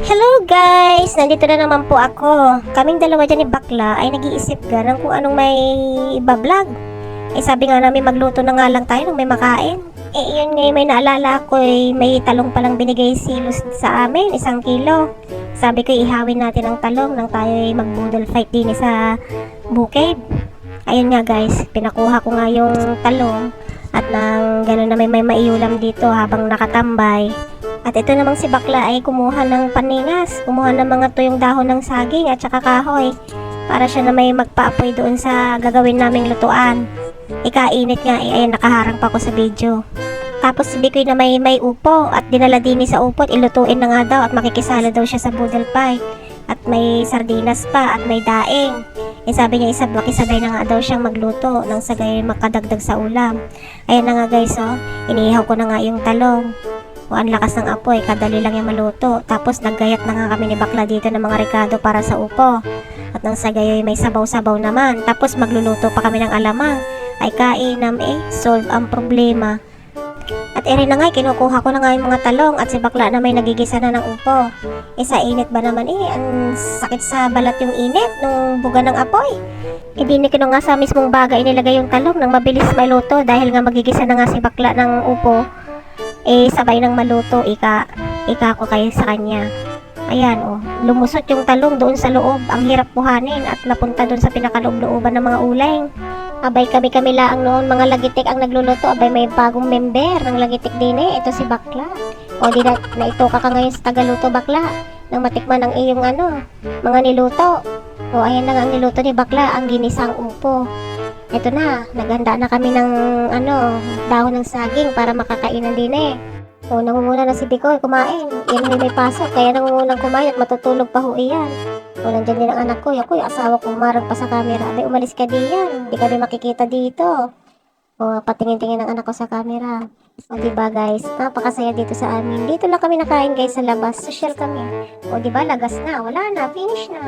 Hello guys! Nandito na naman po ako. Kaming dalawa dyan ni Bakla ay nag-iisip ka ng kung anong may iba-vlog. Eh sabi nga namin magluto na nga lang tayo nung may makain. Eh yun ngayon may naalala ko eh, may talong palang binigay si Luz sa amin, isang kilo. Sabi ko ihawin natin ang talong nang tayo ay mag-boodle fight din sa bukid. Ayun nga guys, pinakuha ko nga yung talong at nang gano'n na may, may maiulam dito habang nakatambay. At ito namang si Bakla ay kumuha ng paningas, kumuha ng mga tuyong dahon ng saging at saka kahoy para siya na may magpaapoy doon sa gagawin naming lutuan. Ikainit nga, eh, ayun, nakaharang pa ako sa video. Tapos si Bikoy na may, may upo at dinala din sa upot, ilutuin na nga daw at makikisala daw siya sa boodle pie. At may sardinas pa at may daing. Eh sabi niya isa makisabay na nga daw siyang magluto nang sagay makadagdag sa ulam. Ayan na nga guys oh, inihaw ko na nga yung talong. O ang lakas ng apoy, kadali lang yung maluto. Tapos naggayat na nga kami ni Bakla dito ng mga rekado para sa upo. At nang sa gayoy may sabaw-sabaw naman. Tapos magluluto pa kami ng alamang. Ay kainam eh, solve ang problema. At eri na nga, kinukuha ko na nga yung mga talong at si Bakla na may nagigisa na ng upo. Eh sa init ba naman eh, ang sakit sa balat yung init nung buga ng apoy. E di ko nga sa mismong baga inilagay yung talong nang mabilis maluto dahil nga magigisa na nga si Bakla ng upo eh sabay nang maluto ika ika ko kayo sa kanya. Ayan oh lumusot yung talong doon sa loob. Ang hirap buhanin at napunta doon sa pinakaloob-looban ng mga uling. Abay kami kami laang noon mga lagitik ang nagluluto. Abay may bagong member ng lagitik din eh. Ito si Bakla. O di na, naitoka ka ngayon sa tagaluto Bakla nang matikman ang iyong ano mga niluto. O ayan na nga ang niluto ni Bakla ang ginisang upo ito na, naghanda na kami ng ano, dahon ng saging para makakainan din eh. O, nangunguna na si Bikoy kumain. Yan may may pasok, kaya nangungunang kumain at matutulog pa ho iyan. O, nandyan din ang anak ko. Ako, yung asawa ko umarang pa sa camera. Abay, umalis ka diyan. Hindi kami makikita dito. O, patingin-tingin ang anak ko sa camera. O, diba guys, napakasaya dito sa amin. Dito lang kami nakain guys sa labas. Social kami. O, diba, lagas na. Wala na, finish na.